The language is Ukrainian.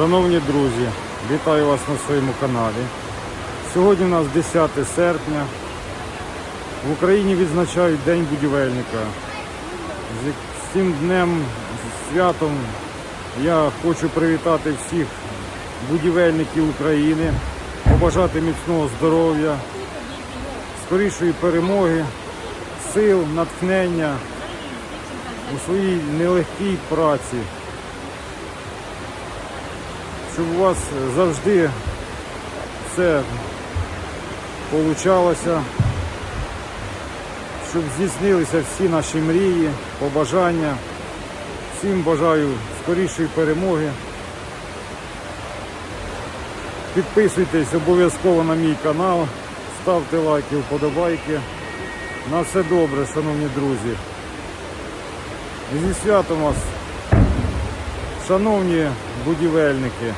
Шановні друзі, вітаю вас на своєму каналі. Сьогодні у нас 10 серпня. В Україні відзначають День будівельника. З цим днем, з святом я хочу привітати всіх будівельників України, побажати міцного здоров'я, скорішої перемоги, сил, натхнення у своїй нелегкій праці щоб у вас завжди все получалося, щоб здійснилися всі наші мрії, побажання. Всім бажаю скорішої перемоги. Підписуйтесь обов'язково на мій канал, ставте лайки, вподобайки. На все добре, шановні друзі. Зі святом вас, шановні будівельники.